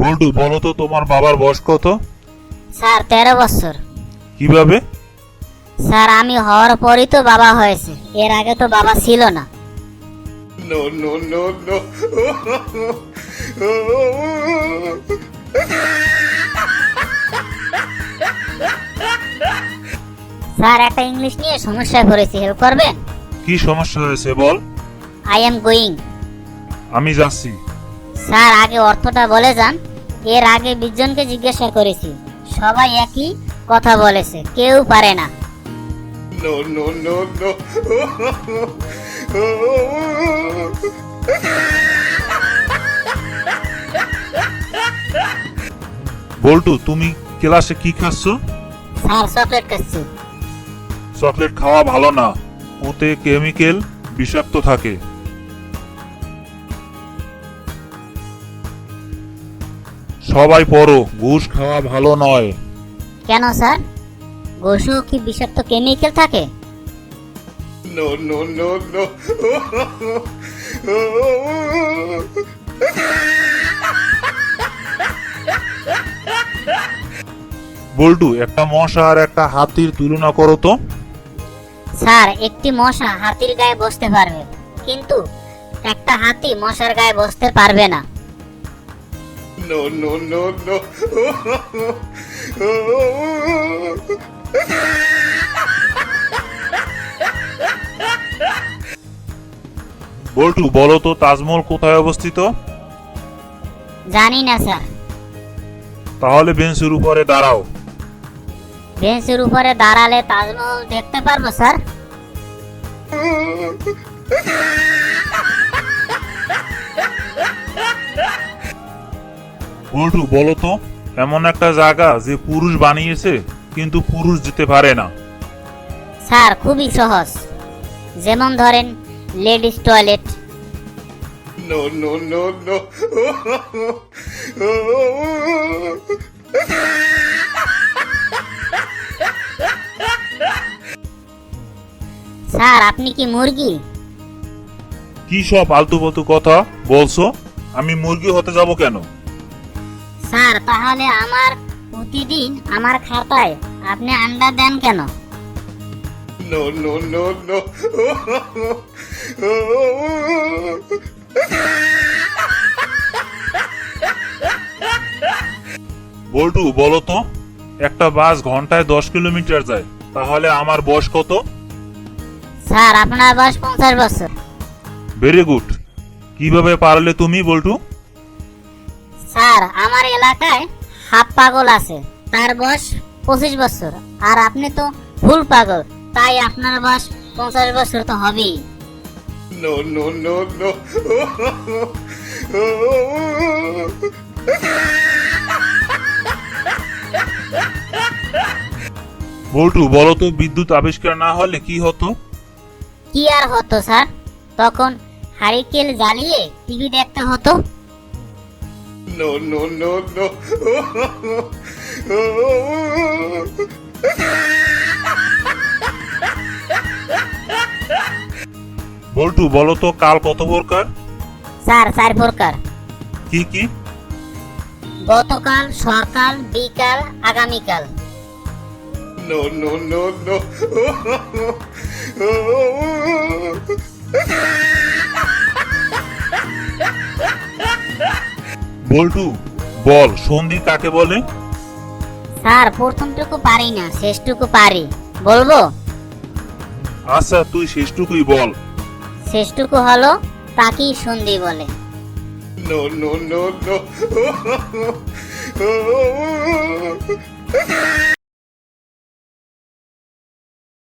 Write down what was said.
বল্টু বলো তো তোমার বাবার বয়স কত? স্যার তেরো বছর। কীভাবে? স্যার আমি হওয়ার পরই তো বাবা হয়েছে। এর আগে তো বাবা ছিল না। No, no, no, no. Sir একটা ইংলিশ নিয়ে সমস্যায় পড়েছি। হেল্প করবেন? কি সমস্যা হয়েছে বল। আই এম গোয়িং আমি যাচ্ছি। স্যার আগে অর্থটা বলে যান। এর আগে বিশজনকে জিজ্ঞাসা করেছি। সবাই একই কথা বলেছে। কেউ পারে না। No, no, no, no. বল্টু তুমি ক্লাসে কি খাচ্ছ? স্যার চকলেট খাচ্ছি। চকলেট খাওয়া ভালো না। ওতে কেমিক্যাল বিষাক্ত থাকে। সবাই পড়ো ঘুষ খাওয়া ভালো নয়। কেন স্যার? গোসু কি বিষাক্ত কেমিক্যাল থাকে? No. বল্টু একটা মশা আর একটা হাতির তুলনা করো তো। স্যার একটি মশা হাতির গায়ে বসতে পারবে কিন্তু একটা হাতি মশার গায়ে বসতে পারবে না। No, no, no, no. বল্টু বলো তো তাজমহল কোথায় অবস্থিত? জানি না স্যার। তাহলে বেঞ্চের উপরে দাঁড়াও। বেঞ্চের উপরে দাঁড়ালে তাজমহল দেখতে পারব স্যার? বল্টু বলো তো। এমন একটা জায়গা যে পুরুষ বানিয়েছে কিন্তু পুরুষ যেতে পারে না। স্যার খুবই সহজ। যেমন ধরেন ladies toilet. No, no, no, no. Sir আপনি কি মুরগি? কি সব আলতু ফালতু কথা বলছো? আমি মুরগি হতে যাব কেন? স্যার তাহলে আমার প্রতিদিন আমার খাতায় আপনি আন্ডা দেন কেন? No, no, no, no. বল্টু বলো তো একটা বাস ঘন্টায় দশ কিলোমিটার যায় তাহলে আমার বয়স কত? স্যার আপনার বয়স পঞ্চাশ বছর। ভেরি গুড কীভাবে পারলে তুমি বল্টু? স্যার আমার এলাকায় হাফ পাগল আছে। তার বয়স পঁচিশ বছর আর আপনি তো ফুল পাগল। তাই আপনার বয়স পঞ্চাশ বছর তো হবেই। No, no, no, no. বল্টু বলো তো বিদ্যুৎ আবিষ্কার না হলে কি হতো? কি আর হতো স্যার? তখন হারিকেল জ্বালিয়ে টিভি দেখতে হতো। No, no, no, no. বল্টু বলো তো কাল কত প্রকার স্যার চার প্রকার কি কি গতকাল সকাল বিকাল আগামীকাল No, no, no, no. বল্টু বল সন্ধি কাকে বলে? স্যার প্রথমটুকু পারি না শেষটুকু পারি। বলব? আচ্ছা তুই শেষটুকুই বল। শেষটুকু হলো তাকেই সন্ধি বলে। No no no no.